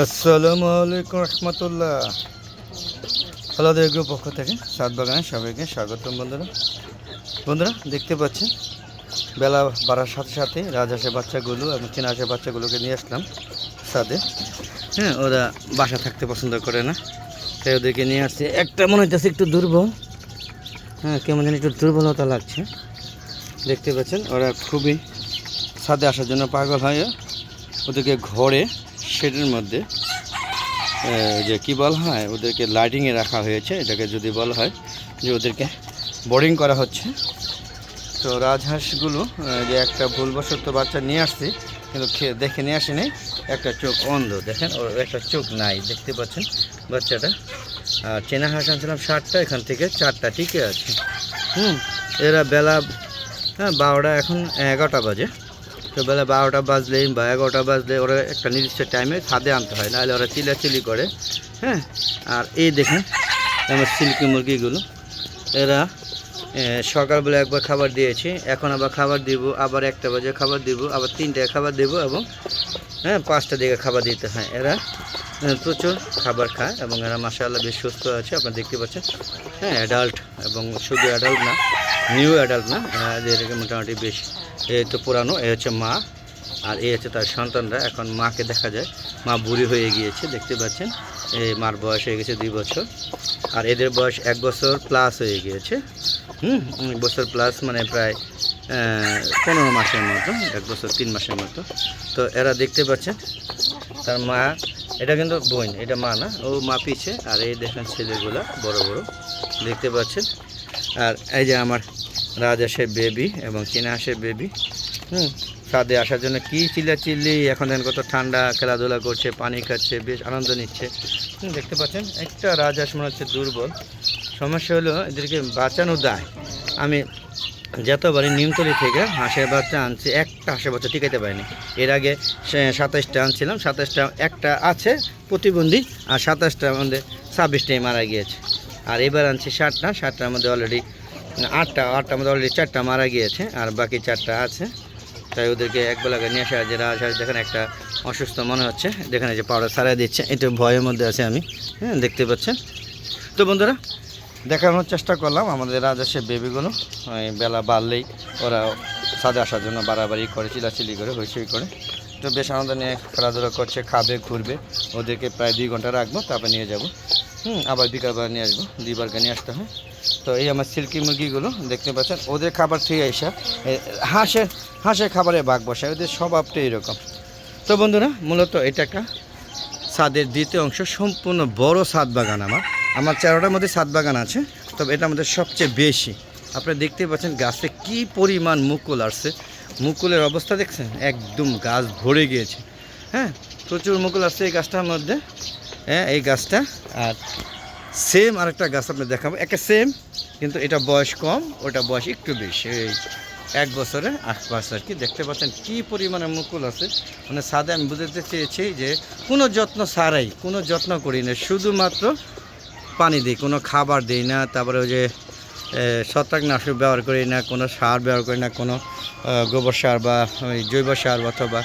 আসসালামু আলাইকুম রহমতুল্লাহ। আলাদা গ্রুপ পক্ষ থেকে সাত বাগানে সবাইকে স্বাগতম বন্ধুরা। বন্ধুরা, দেখতে পাচ্ছেন, বেলা বাড়ার সাথে সাথে রাজহাঁসের বাচ্চাগুলো এবং চীনাহাঁসের বাচ্চাগুলোকে নিয়ে আসলাম সাদে। হ্যাঁ ওরা বাসা থাকতে পছন্দ করে না, তাই ওদেরকে নিয়ে আসছে। একটা মনে হচ্ছে একটু দুর্বল। হ্যাঁ কেমন যেন একটু দুর্বলতা লাগছে। দেখতে পাচ্ছেন, ওরা খুবই ছাদে আসার জন্য পাগল হয়। ওদেরকে ঘরে শেডের মধ্যে যে কি বলা হয়, ওদেরকে লাইটিংয়ে রাখা হয়েছে, এটাকে যদি বলা হয়, যে ওদেরকে বোর্ডিং করা হচ্ছে। তো রাজহাঁসগুলো যে একটা ভুলবশত বাচ্চা নিয়ে আসছি, কিন্তু দেখে নিয়ে আসেনি, একটা চোখ অন্ধ, দেখেন, ওর একটা চোখ নাই, দেখতে পাচ্ছেন বাচ্চাটা। আর চেনা হাঁস আনছিলাম ষাটটা এখান থেকে চারটা টিকে আছে। হুম, এরা বেলা হ্যাঁ বারোটা, এখন এগারোটা বাজে। তো বেলা বারোটা বাজলে বা এগারোটা বাজলে ওরা একটা নির্দিষ্ট টাইমে ছাদে আনতে হয়, নাহলে ওরা চিলাচিলি করে হ্যাঁ? আর এই দেখেন, আমার সিল্কি মুরগিগুলো, এরা সকালবেলা একবার খাবার দিয়েছি, এখন আবার খাবার দিব, আবার একটা বাজে খাবার দিব, আবার তিনটায় খাবার দেব এবং হ্যাঁ পাঁচটা দিকে খাবার দিতে হয়। এরা প্রচুর খাবার খায় এবং এরা মাসাল্লাহ বেশ সুস্থ আছে, আপনারা দেখতে পাচ্ছেন। হ্যাঁ অ্যাডাল্ট এবং শুধু অ্যাডাল্ট না নিউ অ্যাডাল্ট না এদেরকে মোটামুটি বেশ এই তো পুরানো এ হচ্ছে মা, আর এই হচ্ছে তার সন্তানরা। এখন মাকে দেখা যায়। মা বুড়ি হয়ে গিয়েছে, দেখতে পাচ্ছেন? এই মার বয়স হয়ে গেছে দুই বছর। আর এদের বয়স এক বছর প্লাস হয়ে গিয়েছে। হুম, এক বছর প্লাস মানে প্রায় পনেরো মাসের মতো, এক বছর তিন মাসের মতো। তো এরা দেখতে পাচ্ছেন, তার মা, এটা কিন্তু বোন, এটা মা না, ও মা পিছে, আর এই দেখেন ছেলেগুলা, বড় বড়, দেখতে পাচ্ছেন? আর এই যে আমার রাজহাঁসের বেবি এবং চীনা হাঁসের বেবি। হুম ছাদে আসার জন্য কি চিল্লা চিল্লি এখন দেখেন কত ঠান্ডা, খেলাধুলা করছে, পানি খাচ্ছে, বেশ আনন্দ নিচ্ছে। দেখতে পাচ্ছেন, একটা রাজহাঁস মনে হচ্ছে দুর্বল। সমস্যা হলো এদেরকে বাঁচানো দায়। আমি যতবারই নিমতলি থেকে হাঁসের বাচ্চা আনছি, একটা হাঁসের বাচ্চা টিকাইতে পারিনি। এর আগে সাতাশটা আনছিলাম, সাতাশটা একটা আছে প্রতিবন্ধী আর সাতাশটার মধ্যে ছাব্বিশটাই মারা গিয়েছে। আর এবার আনছি ষাটটা, ষাটটার মধ্যে অলরেডি আটটা আটটা মধ্যে অলরেডি চারটা মারা গিয়েছে, আর বাকি চারটা আছে। তাই ওদেরকে এক বেলাকে নিয়ে আসা যে রাজহাঁস দেখেন একটা অসুস্থ মনে হচ্ছে, দেখেন যে পাউডার সারাই দিচ্ছে, একটু ভয়ের মধ্যে আছে আমি হ্যাঁ দেখতে পাচ্ছেন? তো বন্ধুরা, দেখানোর চেষ্টা করলাম আমাদের রাজহাঁসের বেবিগুলো, ওই বেলা বাড়লেই ওরা সাজে আসার জন্য বাড়াবাড়ি করে, চিলাচিলি করে, হইচই করে। তো বেশ আনন্দ নিয়ে খেলাধুলা করছে, খাবে, ঘুরবে, ওদেরকে প্রায় দুই ঘণ্টা রাখব, তারপরে নিয়ে যাব। হুম, আবার বিকালবেলা নিয়ে আসব, দুইবারকে নিয়ে আসতে হয়। তো এই আমার সিল্কি মুরগিগুলো দেখতে পাচ্ছেন। ওদের খাবার থেকে এসা হাঁসের হাঁসের খাবারে বাঘ বসায় ওদের স্বভাবটা এরকম। তো বন্ধুরা, মূলত এটা একটা ছাদের দ্বিতীয় অংশ, সম্পূর্ণ বড় ছাদ বাগান আমার। আমার চারোটার মধ্যে ছাদ বাগান আছে, তবে এটার মধ্যে সবচেয়ে বেশি। আপনারা দেখতে পাচ্ছেন গাছে কি পরিমাণ মুকুল আসছে। মুকুলের অবস্থা দেখছেন? একদম গাছ ভরে গিয়েছে। হ্যাঁ প্রচুর মুকুল আসছে এই গাছটার মধ্যে। হ্যাঁ এই গাছটা, আর সেম আরেকটা গাছ আপনি দেখাবো। একটা সেম কিন্তু এটা বয়স কম, ওটা বয়স একটু বেশি। এই এক বছরের আশপাশ আর কি। দেখতে পাচ্ছেন কি পরিমাণে মুকুল আছে। মানে সাদে আমি বুঝতে চেয়েছি যে কোনো যত্ন ছাড়াই, কোনো যত্ন করি না। শুধুমাত্র পানি দিই, কোনো খাবার দিই না। তারপরে ওই যে ছত্রাকনাশক ব্যবহার করি না, কোনো সার ব্যবহার করি না, কোনো গোবর সার বা জৈব সার অথবা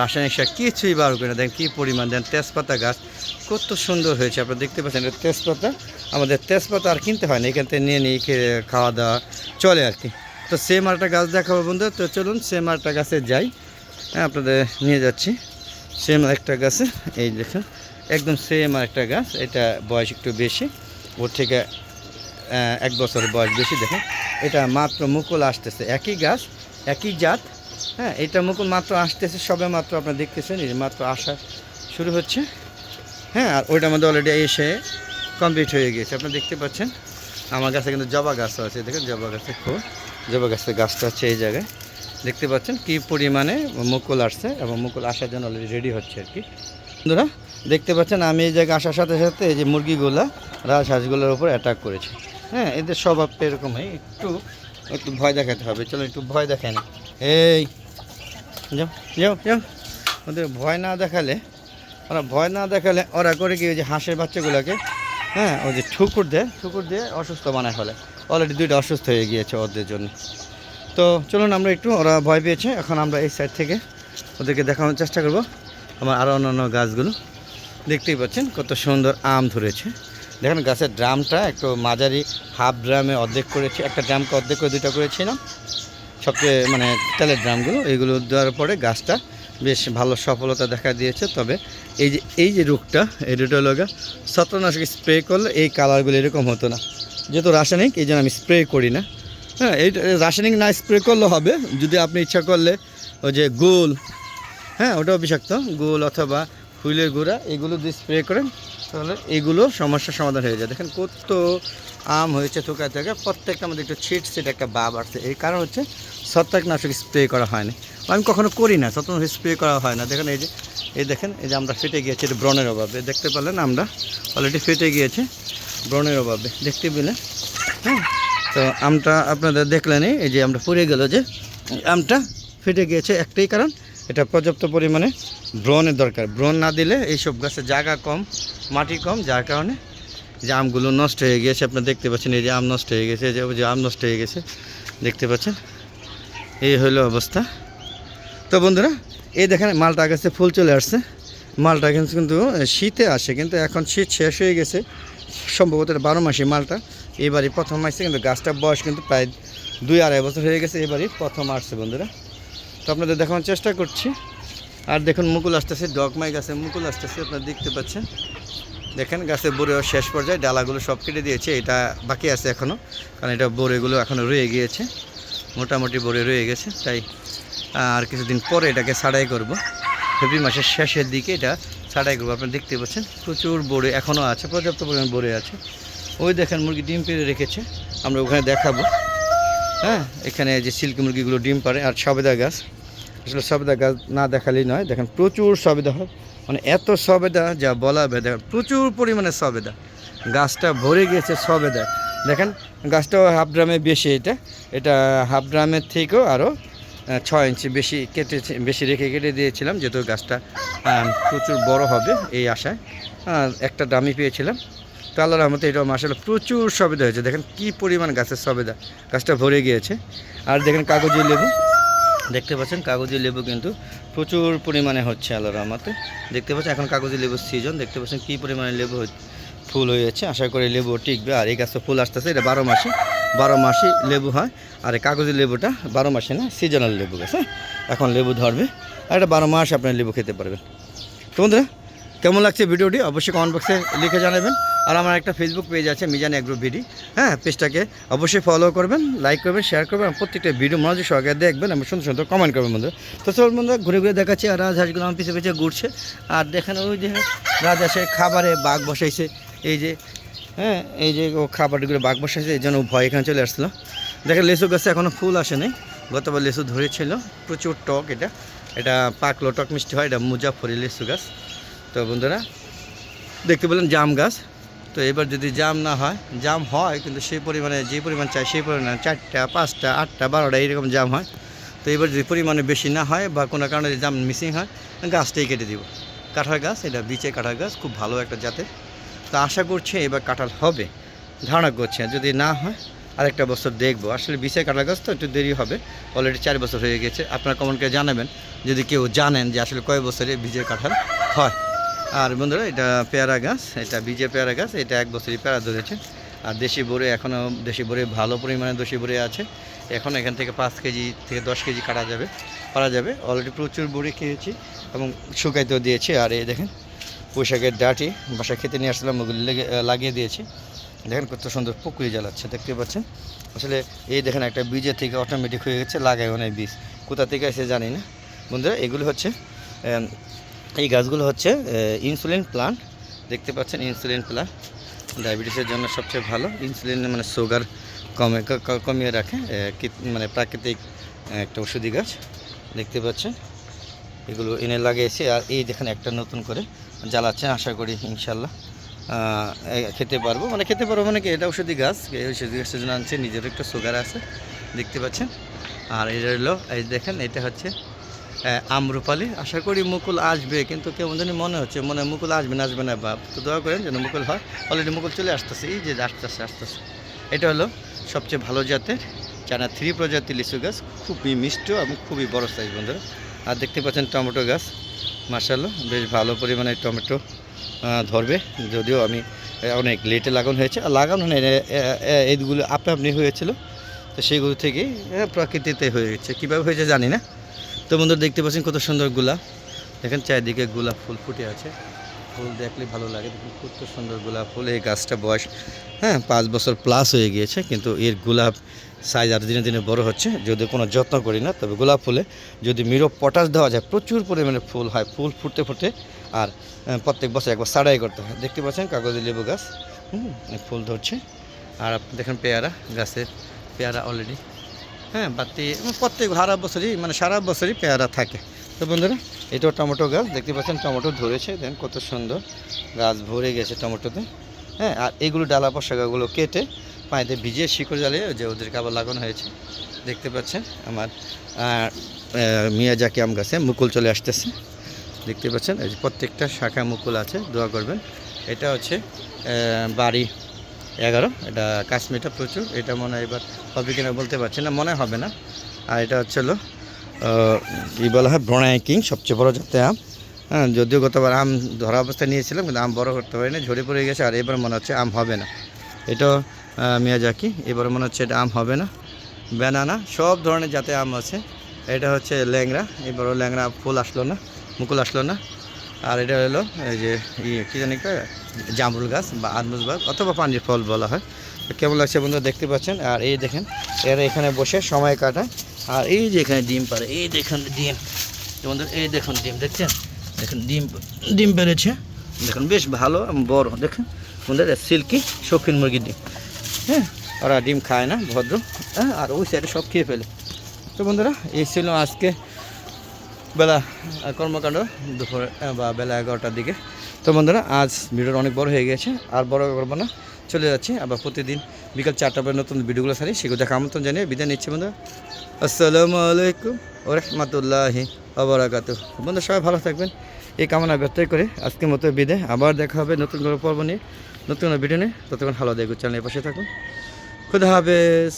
রাসায়নিক সার কিছুই ব্যবহার করি না। দেখেন কী পরিমাণ। দেন তেজপাতা গাছ কত সুন্দর হয়েছে, আপনারা দেখতে পাচ্ছেন, এটা তেজপাতা। আমাদের তেজপাতা আর কিনতে হয় না, এখান থেকে নিয়ে নিয়ে খাওয়া দাওয়া চলে আর কি। তো সেম আরেকটা গাছ দেখাবো বন্ধু, তো চলুন সেম আরেকটা গাছে যাই। হ্যাঁ আপনাদের নিয়ে যাচ্ছি। সেম একটা গাছে, এই দেখুন, একদম সেম আরেকটা গাছ, এটা বয়স একটু বেশি, ওর থেকে এক বছর বয়স বেশি, দেখেন। এটা মাত্র মুকুল আসতেছে, একই গাছ, একই জাত হ্যাঁ এটা মুকুল মাত্র আসতেছে সবে মাত্র আপনারা দেখতেছেন, এই মাত্র আসা শুরু হচ্ছে। হ্যাঁ আর ওইটার মধ্যে অলরেডি এসে কমপ্লিট হয়ে গিয়েছে আপনারা দেখতে পাচ্ছেন, আমার কাছে কিন্তু জবা গাছও আছে, দেখেন জবা গাছের খুব জবা গাছের গাছটা আছে এই জায়গায়। দেখতে পাচ্ছেন কি পরিমাণে মুকুল আসছে এবং মুকুল আসার জন্য অলরেডি রেডি হচ্ছে আর কি। বন্ধুরা, দেখতে পাচ্ছেন আমি এই জায়গায় আসার সাথে সাথে এই যে মুরগিগুলা রাজহাঁসগুলোর উপর অ্যাটাক করেছে। হ্যাঁ এদের স্বভাবটা হয়, একটু একটু ভয় দেখাতে হবে। চলো একটু ভয় দেখায় না। এই, যাও যাও যাও। ওদের ভয় না দেখালে ওরা ভয় না দেখালে ওরা করে কি ওই যে হাঁসের বাচ্চাগুলোকে হ্যাঁ ওই যে ঠুকুর দেয়, ঠুকুর দিয়ে অসুস্থ বানায় ফেলে। অলরেডি দুইটা অসুস্থ হয়ে গিয়েছে ওদের জন্য। তো চলুন আমরা একটু, ওরা ভয় পেয়েছে, এখন আমরা এই সাইড থেকে ওদেরকে দেখানোর চেষ্টা করব। আমার আরও অন্যান্য গাছগুলো। দেখতেই পাচ্ছেন কত সুন্দর আম ধরেছে। দেখেন গাছের ড্রামটা একটু মাঝারি হাফ ড্রামে অর্ধেক করেছি, একটা ড্রামকে অর্ধেক করে দুইটা করেছিলাম। সবচেয়ে মানে তেলের ড্রামগুলো এইগুলো দেওয়ার পরে গাছটা বেশ ভালো সফলতা দেখা দিয়েছে। তবে এই যে এই যে রোগটা, এই রোগটা ছত্রনাশক স্প্রে করলে এই কালারগুলো এরকম হতো না। যেহেতু রাসায়নিক, এই জন্য আমি স্প্রে করি না। হ্যাঁ এই রাসায়নিক না স্প্রে করলে হবে। যদি আপনি ইচ্ছা করলে ওই যে গোল হ্যাঁ ওটাও বিষাক্ত। গোল অথবা ফুলের গুঁড়া এগুলো দিয়ে স্প্রে করেন। তাহলে এগুলো সমস্যার সমাধান হয়ে যায়। দেখেন কত আম হয়েছে থোকা থেকে, প্রত্যেকটা আমাদের একটু ছিট ছিট একটা বাব আসছে। এই কারণ হচ্ছে ছত্রাকনাশক স্প্রে করা হয়নি। আমি কখনো করি না, ছত্রাকনাশক স্প্রে করা হয় না। দেখেন এই যে, এই দেখেন, এই যে আমরা ফেটে গিয়েছি, এটা ব্রণের অভাবে। দেখতে পেলেন আমরা অলরেডি ফেটে গিয়েছে, ব্রণের অভাবে। দেখতে পেলেন হ্যাঁ? তো আমটা আপনাদের দেখলেনই, এই যে আমরা পড়ে গেল যে, আমটা ফেটে গিয়েছে একটাই কারণ এটা পর্যাপ্ত পরিমাণে ব্রণের দরকার। ব্রণ না দিলে এইসব গাছের জায়গা কম, মাটি কম, যার কারণে যে আমগুলো নষ্ট হয়ে গিয়েছে আপনারা দেখতে পাচ্ছেন, এই যে আম নষ্ট হয়ে গেছে, এই যে আম নষ্ট হয়ে গেছে, দেখতে পাচ্ছেন? এই হলো অবস্থা। তো বন্ধুরা, এই দেখেন মালটা গাছে ফুল চলে আসছে। মালটা কিন্তু শীতে আসে, কিন্তু এখন শীত শেষ হয়ে গেছে। সম্ভবত এটা বারো মাসে মালটা। এবারই প্রথম আসছে, কিন্তু গাছটার বয়স কিন্তু প্রায় দুই আড়াই বছর হয়ে গেছে, এবারই প্রথম আসছে বন্ধুরা। তো আপনাদের দেখানোর চেষ্টা করছি। আর দেখুন, মুকুল আসতেছে ডগমাই গাছে মুকুল আসতেছে, আপনারা দেখতে পাচ্ছেন। দেখেন গাছের বড়েও শেষ পর্যায়ে, ডালাগুলো সব কেটে দিয়েছে, এটা বাকি আছে এখনও কারণ এটা বড়েগুলো এখনও রয়ে গিয়েছে, মোটামুটি বড়ে রয়ে গেছে, তাই আর কিছুদিন পরে এটাকে ছাড়াই করব। ফেব্রুয়ারি মাসের শেষের দিকে এটা ছাড়াই করব, আপনারা দেখতে পাচ্ছেন, প্রচুর বড়ে এখনও আছে, পর্যাপ্ত পরিমাণ বড়ে আছে। ওই দেখেন, মুরগি ডিম পেড়ে রেখেছে, আমরা ওখানে দেখাবো। হ্যাঁ এখানে যে সিল্কি মুরগিগুলো ডিম পারে আর সবেদা গাছ। আসলে সবেদা গাছ না দেখালেই নয়, দেখেন প্রচুর সবেদা হয়। মানে এত সবেদা যা বলা বেদা প্রচুর পরিমাণে সবেদা। গাছটা ভরে গিয়েছে সবেদা। দেখেন গাছটাও হাফ ড্রামে বেশি এটা। এটা হাফ ড্রামের থেকেও আরও ছয় ইঞ্চি বেশি কেটে, বেশি রেখে কেটে দিয়েছিলাম, যেহেতু গাছটা প্রচুর বড় হবে এই আশায়। একটা দামি পেয়েছিলাম। তো আল্লাহ রহমতে এটা মাসাল প্রচুর সবেদা হয়েছে। দেখেন কি পরিমাণ গাছের সবেদা। গাছটা ভরে গিয়েছে। আর দেখেন কাগজি লেবু। দেখতে পাচ্ছেন কাগজি লেবু কিন্তু প্রচুর পরিমাণে হচ্ছে আল্লাহ রহমতে। দেখতে পাচ্ছেন, এখন কাগজি লেবুর সিজন দেখতে পাচ্ছেন কী পরিমাণে লেবু ফুল হয়েছে। আশা করি লেবু টিকবে। আর এই গাছটা ফুল আসতেছে, এটা বারো মাসে। বারো মাসে লেবু হয়। আর এই কাগজি লেবুটা বারো মাসে না সিজনাল লেবু গাছ। এখন লেবু ধরবে। আর এটা বারো মাস আপনার লেবু খেতে পারবেন। তো বন্ধুরা, কেমন লাগছে ভিডিওটি? অবশ্যই কমেন্ট বক্সে লিখে জানাবেন। আর আমার একটা ফেসবুক পেজ আছে, মিজান এগ্রো ভিডি হ্যাঁ পেজটাকে অবশ্যই ফলো করবেন লাইক করবেন শেয়ার করবেন প্রত্যেকটা ভিডিও মনোযোগ সহকারে দেখবেন এবং সুন্দর সুন্দর কমেন্ট করবেন বন্ধুরা। তো চল বন্ধুরা, ঘুরে ঘুরে দেখাচ্ছি আর রাজহাঁসগুলো আমার পিছিয়ে পিছিয়ে ঘুরছে। আর দেখেন ওই যে রাজহাঁসের খাবারে বাঘ বসাইছে, এই যে হ্যাঁ এই যে ও খাবারগুলো বাঘ বসাইছে, এই জন্য ভয় এখানে চলে আসছিল দেখেন লেসু গাছে এখনও ফুল আসে আসেনি গতবার লেসু ধরেছিল, প্রচুর টক এটা। এটা পাকলো টক মিষ্টি হয়, এটা মুজাফরি লেসু গাছ। তো বন্ধুরা, দেখতে পেলেন জাম গাছ। তো এবার যদি জাম না হয় জাম হয়, কিন্তু সেই পরিমাণে যে পরিমাণ চাই সেই পরিমাণে চারটা, পাঁচটা, আটটা, বারোটা এইরকম জাম হয়। তো এবার যদি পরিমাণে বেশি না হয় বা কোনো কারণে যদি জাম মিসিং হয়, গাছটাই কেটে দিব। কাঁঠাল গাছ, এটা বিচে কাঁঠাল গাছ, খুব ভালো একটা জাতের। তো আশা করছি এবার কাঁঠাল হবে, ধারণা করছে। যদি না হয়, আরেকটা বছর দেখব। আসলে বিচে কাঁঠাল গাছ তো একটু দেরি হবে অলরেডি চার বছর হয়ে গেছে। আপনারা কমন করে জানাবেন। যদি কেউ জানেন যে আসলে কয় বছরে বীজের কাঁঠাল হয়। আর বন্ধুরা, এটা পেয়ারা গাছ, এটা বীজের পেয়ারা গাছ, এটা এক বছরই পেয়ারা ধরেছে আর দেশি বড়ে এখনও দেশি বড়ে ভালো পরিমাণে দেশি বড়ে আছে। এখন এখান থেকে পাঁচ কেজি থেকে দশ কেজি কাটা যাবে পারা যাবে। অলরেডি প্রচুর বড়ি খেয়েছি এবং শুকাইতেও দিয়েছি। আর এই দেখেন, পোশাকের ডাটি বাসা খেতে নিয়ে আসলাম, ওগুলো লেগে লাগিয়ে দিয়েছি। দেখেন কত সুন্দর পুকুরি জ্বালাচ্ছে, দেখতে পাচ্ছেন? আসলে এই দেখেন একটা বীজের থেকে অটোমেটিক হয়ে গেছে লাগায় অনেক বীজ। কোথা থেকে এসে জানি না। বন্ধুরা, এগুলো হচ্ছে এই গাছগুলো হচ্ছে ইনসুলিন প্লান্ট দেখতে পাচ্ছেন ইনসুলিন প্লান্ট ডায়াবেটিসের জন্য সবচেয়ে ভালো। ইনসুলিন মানে সুগার কমে কমিয়ে রাখে মানে প্রাকৃতিক একটা ওষুধি গাছ। দেখতে পাচ্ছেন? এগুলো এনে লাগিয়েছি। আর এই দেখেন একটা নতুন করে জ্বালাচ্ছে, আশা করি ইনশাল্লাহ খেতে পারব। মানে খেতে পারব মানে কি, এটা ওষুধি গাছ। এই ওষুধি গাছের জন্য আনছে নিজের একটা সুগার আছে। দেখতে পাচ্ছেন? আর এটা হলো, এই দেখেন, এটা হচ্ছে আমরুপালি। আশা করি মুকুল আসবে কিন্তু কেমন জানি মনে হচ্ছে মনে হয় মুকুল আসবে না আসবে না বাপ। তো দোয়া করেন যেন মুকুল হয়। অলরেডি মুকুল চলে আসতেছে এই যে আসতেছে আসতেছে। এটা হলো সবচেয়ে ভালো জাতের চায়না থ্রি প্রজাতির লিচু গাছ। খুবই মিষ্ট এবং খুবই বড় সাইজ বন্ধুরা। আর দেখতে পাচ্ছেন টমেটো গাছ। মার্শাল্লাহ বেশ ভালো পরিমাণে টমেটো ধরবে। যদিও আমি অনেক লেটে লাগানো হয়েছে। আর লাগানো নেই এইগুলো আপনা আপনি হয়েছিল। তো সেগুলো থেকেই আহ, প্রকৃতিতে হয়েছে। কীভাবে হয়েছে জানি না। তো বন্ধুরা দেখতে পাচ্ছেন কত সুন্দর গোলাপ। দেখেন চারিদিকে গোলাপ ফুল ফুটে আছে। ফুল দেখলে ভালো লাগে। দেখুন কত সুন্দর গোলাপ ফুল। এই গাছটা বয়স হ্যাঁ পাঁচ বছর প্লাস হয়ে গিয়েছে, কিন্তু এর গোলাপ সাইজ আরও দিনে দিনে বড় হচ্ছে। যদি কোনো যত্ন করি না, তবে গোলাপ ফুলে যদি মিরো পটাশ দেওয়া যায়, প্রচুর পরিমাণে ফুল হয়। ফুল ফুটতে ফুটতে আর প্রত্যেক বছর একবার সাড়াই করতে হয়। দেখতে পাচ্ছেন কাগজি লেবু গাছ। হুম ফুল ধরছে। আর আপনি দেখেন পেয়ারা, গাছের পেয়ারা অলরেডি হ্যাঁ বাতি প্রত্যেক সারা বছরই মানে সারা বছরই পেয়ারা থাকে। তো বন্ধুরা এটাও টমেটো গাছ, দেখতে পাচ্ছেন টমেটো ধরেছে, দেন কত সুন্দর গাছ ভরে গেছে টমেটোতে। হ্যাঁ আর এগুলো ডালা পশাগাগুলো কেটে পানিতে ভিজিয়ে শিকড় জ্বালিয়ে যে ওদেরকে আবার লাগানো হয়েছে। দেখতে পাচ্ছেন আমার মিয়াজাকি আম গাছে মুকুল চলে আসতেছে। দেখতে পাচ্ছেন প্রত্যেকটা শাখা মুকুল আছে, দোয়া করবেন। এটা হচ্ছে বাড়ি এগারো এটা কাশ্মীরটা প্রচুর এটা মনে হয় এবার হবে কিনা বলতে পারছি না মনে হবে না। আর এটা হচ্ছে হলো কি বলা হয় ব্রণাই কিং সবচেয়ে বড় জাতের আম। হ্যাঁ যদিও গতবার আম ধরা অবস্থায় নিয়েছিলাম কিন্তু আম বড় করতে পারিনি ঝরে পড়ে গেছে আর এবার মনে হচ্ছে আম হবে না। আহ, মিয়াজাকি এবার মনে হচ্ছে এটা আম হবে না। ব্যানানা সব ধরনের জাতের আম আছে। এটা হচ্ছে ল্যাংরা এবারও ল্যাংরা ফুল আসলো না মুকুল আসলো না। আর এটা হলো এই যে ইয়ে কী জানি জামরুল গাছ বা আদমুজ গাছ অথবা পানির ফল বলা হয়। কেমন লাগছে বন্ধুরা দেখতে পাচ্ছেন? আর এই দেখেন, এরা এখানে বসে সময় কাটায়। আর এই যে এখানে ডিম পারে এই দেখেন ডিম। তো বন্ধুরা, এই দেখুন ডিম, দেখছেন? দেখুন ডিম ডিম পেরেছে। দেখুন, বেশ ভালো বড়, দেখেন? বন্ধুরা সিল্কি শৌখিন মুরগির ডিম। হ্যাঁ ওরা ডিম খায় না, ভদ্র। হ্যাঁ আর ওই সাইডে সব খেয়ে ফেলে। তো বন্ধুরা, এই ছিল আজকে বেলা কর্মকাণ্ড দুপুর, বা বেলা এগারোটার দিকে। তো বন্ধুরা, আজ ভিডিওটা অনেক বড় হয়ে গেছে, আর বড় করব না, চলে যাচ্ছি। আবার প্রতিদিন বিকাল চারটা পরে নতুন ভিডিওগুলো সারি, সেগুলো দেখা আমন্ত্রণ জানিয়ে বিদায় নিচ্ছি বন্ধুরা। আসসালামু আলাইকুম ও রহমতুল্লাহি আবরাকাত বন্ধু সবাই ভালো থাকবেন, এই কামনা ব্যক্ত করে আজকের মতো বিদায়। আবার দেখা হবে নতুন কোনো পর্ব নিয়ে, নতুন কোনো ভিডিও নিয়ে। ততক্ষণ ভালো দেখুন চ্যানেলের পাশে থাকুন। খুদা হাফেজ।